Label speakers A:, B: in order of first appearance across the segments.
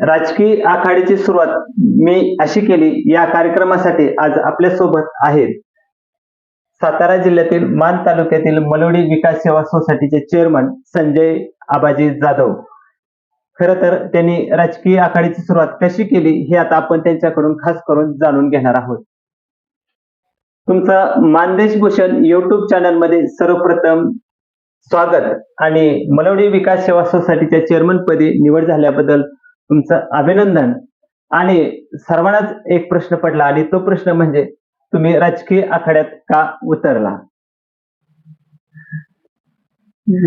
A: राजकीय आखाडीची सुरुवात मी अशी केली या कार्यक्रमासाठी आज आपल्यासोबत आहेत सातारा जिल्ह्यातील मान तालुक्यातील मलवडी विकास सेवा सोसायटीचे चेअरमन संजय आबाजी जाधव. खर तर त्यांनी राजकीय आखाडीची सुरुवात कशी केली हे आता आपण त्यांच्याकडून खास करून जाणून घेणार आहोत. तुमचा मानदेश भूषण युट्यूब चॅनलमध्ये सर्वप्रथम स्वागत आणि मलवडी विकास सेवा सोसायटीच्या चेअरमन पदी निवड झाल्याबद्दल तुमचं अभिनंदन. आणि सर्वांनाच एक प्रश्न पडला आणि तो प्रश्न म्हणजे तुम्ही राजकीय आखाड्यात का उतरला?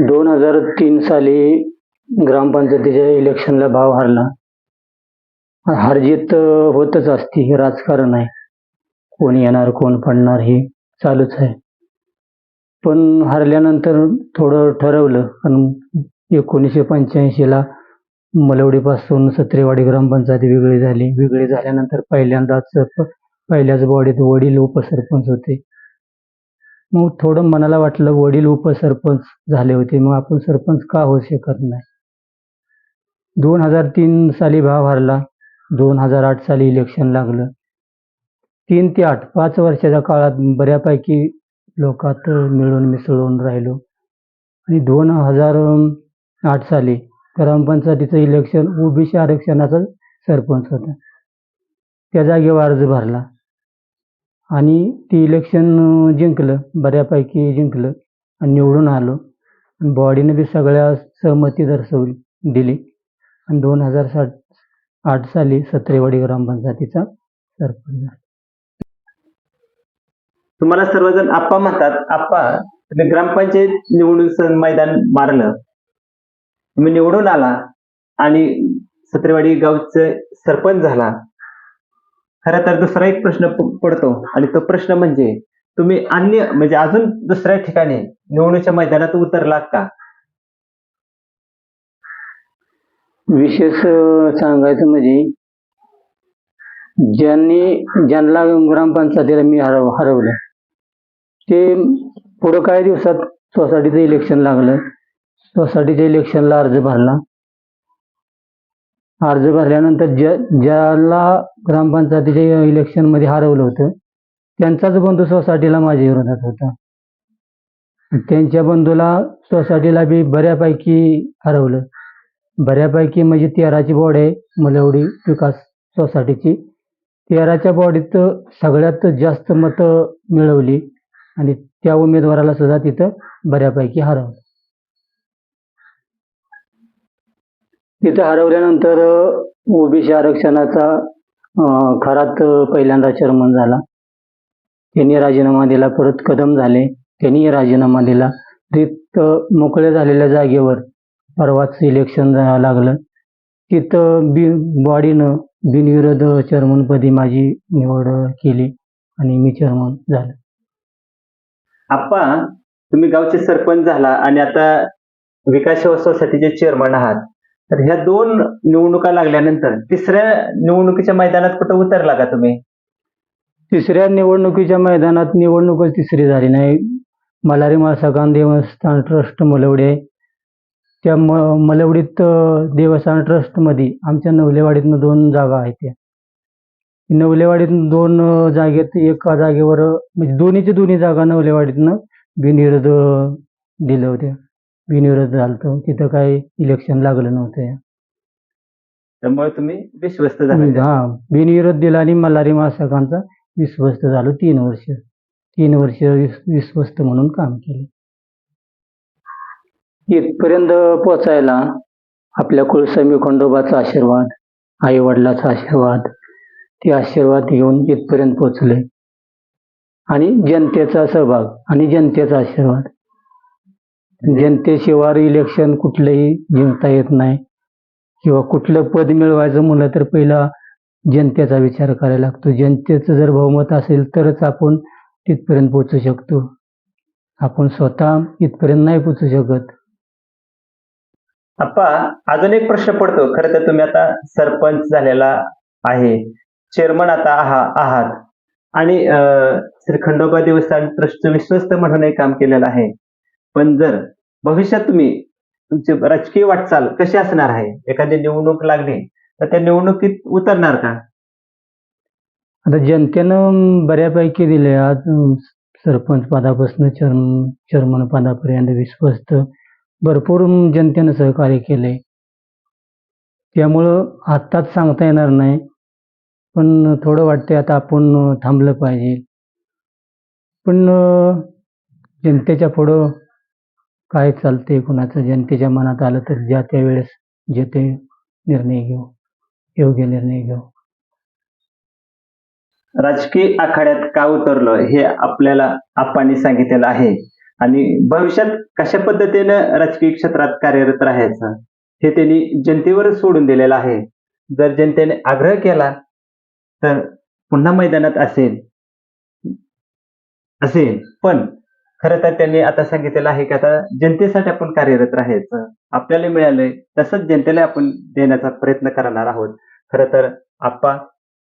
B: दोन हजार तीन साली ग्रामपंचायतीच्या इलेक्शनला भाव हारला. हारजीत होतच असते हे राजकारण आहे. कोण येणार कोण पडणार हे चालूच आहे. पण हारल्यानंतर थोडं ठरवलं कारण एकोणीसशे पंच्याऐंशीला मलवडीपासून सत्रेवाडी ग्रामपंचायत वेगळी झाली. वेगळी झाल्यानंतर पहिल्यांदाच पहिल्याच बॉडीत वडील उपसरपंच होते. मग थोडं मनाला वाटलं वडील उपसरपंच झाले होते. मग आपण सरपंच का होऊ शकत नाही? दोन हजार तीन साली भाव हरला. दोन हजार आठ साली इलेक्शन लागलं. तीन ते आठ पाच वर्षाच्या काळात बऱ्यापैकी लोकात मिळून मिसळून राहिलो. आणि दोन हजार आठ साली ग्रामपंचायतीचं इलेक्शन ओबीसी आरक्षणाचा सरपंच होता. त्या जागेवर अर्ज भरला. आणि ते इलेक्शन जिंकलं. बऱ्यापैकी जिंकलं. आणि निवडून आलो. आणि बॉडीने बी सगळ्या सहमती दर्शवली दिली. आणि दोन हजार साठ आठ साली सत्रेवाडी ग्रामपंचायतीचा सरपंच
A: तुम्हाला सर्वजण आप्पा म्हणतात. आप्पा तुम्ही ग्रामपंचायत निवडून मैदान मारलं. तुम्ही निवडून आला आणि सत्रेवाडी गावचे सरपंच झाला. खरं तर दुसरा एक प्रश्न पडतो आणि तो प्रश्न म्हणजे तुम्ही अन्य म्हणजे अजून दुसऱ्या ठिकाणी निवडणुकीच्या मैदानात उतरलात का?
B: विशेष सांगायचं म्हणजे ज्यांनी ज्यांना ग्रामपंचायतीला मी हरव हरवलं ते पुढं काही दिवसात सोसायटीचं इलेक्शन लागलं. सोसायटीच्या इलेक्शनला अर्ज भरला. अर्ज भरल्यानंतर ज्या ज्याला ग्रामपंचायतीच्या इलेक्शनमध्ये हरवलं होतं त्यांचाच बंधू सोसायटीला माझ्या विरोधात होता. त्यांच्या बंधूला सोसायटीला बी बऱ्यापैकी हरवलं. बऱ्यापैकी म्हणजे तेराची बॉडी आहे मलवडी विकास सोसायटीची. तेराच्या बॉडीत सगळ्यात जास्त मतं मिळवली आणि त्या उमेदवाराला सुद्धा तिथं बऱ्यापैकी हरवलं. तिथं हरवल्यानंतर ओबीसी आरक्षणाचा खरात पहिल्यांदा चेअरमन झाला. त्यांनी राजीनामा दिला परत कदम झाले. त्यांनी राजीनामा दिला. रिक्त मोकळ्या झालेल्या जागेवर परवाच इलेक्शन लागलं. तिथं बि बॉडीनं बिनविरोध चेअरमनपदी माझी निवड केली आणि मी चेअरमन झालो.
A: आप्पा तुम्ही गावचे सरपंच झाला आणि आता विकास सेवा सोसायटीचे चेअरमन आहात. तर ह्या दोन निवडणुका लागल्यानंतर तिसऱ्या निवडणुकीच्या मैदानात कुठं उतरला का तुम्ही?
B: तिसऱ्या निवडणुकीच्या मैदानात निवडणूकच तिसरी झाली नाही. मलारी माळसाकान देवस्थान ट्रस्ट मलवडी. आहे त्या म मलवडीत देवस्थान ट्रस्टमध्ये आमच्या नवलेवाडीतनं दोन जागा आहेत त्या. नवलेवाडीतनं दोन जागेत एका जागेवर म्हणजे दोन्हीची दोन्ही जागा नवलेवाडीतनं बिनविरोध दिलं होत्या. बिनविरोध झालं होतं तिथं काही इलेक्शन लागलं नव्हतं.
A: त्यामुळे तुम्ही विश्वस्त झाले.
B: हा बिनविरोध दिला आणि मल्हारी मासाकांचा विश्वस्त झालो तीन वर्ष. तीन वर्ष विस- विश्वस्त म्हणून काम केले. इथपर्यंत पोचायला आपल्या कुलस्वामी खंडोबाचा आशीर्वाद आई वडिलाचा आशीर्वाद ते आशीर्वाद घेऊन इथपर्यंत पोचले आणि जनतेचा सहभाग आणि जनतेचा आशीर्वाद. जनतेशिवाय इलेक्शन कुठलंही जिंकता येत नाही. किंवा कुठलं पद मिळवायचं म्हणलं तर पहिला जनतेचा विचार करायला लागतो. जनतेचं जर बहुमत असेल तरच आपण तिथपर्यंत पोचू शकतो. आपण स्वतः इथपर्यंत नाही पोचू शकत.
A: आप्पा अजून एक प्रश्न पडतो. खरं तर तुम्ही आता सरपंच झालेला आहे. चेअरमन आता आहा- आहात. आणि अं, श्री खंडोबा देवस्थान ट्रस्टचं विश्वस्त म्हणून काम केलेलं आहे. पण जर भविष्यात तुम्ही तुमची राजकीय वाटचाल कशी असणार आहे? एखादी निवडणूक लागली तर त्या निवडणुकीत उतरणार का?
B: आता जनतेनं बऱ्यापैकी दिले. आज सरपंच पदापासून चर्म चेअरमन पदापर्यंत विश्वस्त भरपूर जनतेनं सहकार्य केले. त्यामुळं आत्ताच सांगता येणार नाही. पण थोडं वाटतंय आता आपण थांबलं पाहिजे. पण जनतेच्या पुढं काय चालतंय कुणाचं? जनतेच्या मनात आलं तर ज्या त्या वेळेस जे ते निर्णय घेऊ योग्य निर्णय घेऊ.
A: राजकीय आखाड्यात का उतरलो हे आपल्याला आपांनी सांगितलेलं आहे. आणि भविष्यात कशा पद्धतीनं राजकीय क्षेत्रात कार्यरत राहायचं हे त्यांनी जनतेवर सोडून दिलेलं आहे. जर जनतेने आग्रह केला तर पुन्हा मैदानात असेल असेल. पण खरं तर त्यांनी आता सांगितलेलं आहे की आता जनतेसाठी आपण कार्यरत राहायचं आपल्याला मिळालंय तसंच जनतेला आपण देण्याचा प्रयत्न करणार आहोत. खरं तर आप्पा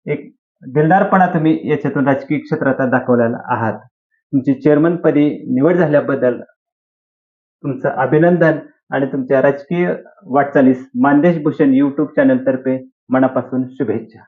A: एक दिलदारपणा तुम्ही याच्यातून राजकीय क्षेत्रात दाखवलेला आहात. तुमची चेअरमनपदी निवड झाल्याबद्दल तुमचं अभिनंदन आणि तुमच्या राजकीय वाटचालीस मानदेश भूषण युट्यूब चॅनल तर्फे मनापासून शुभेच्छा.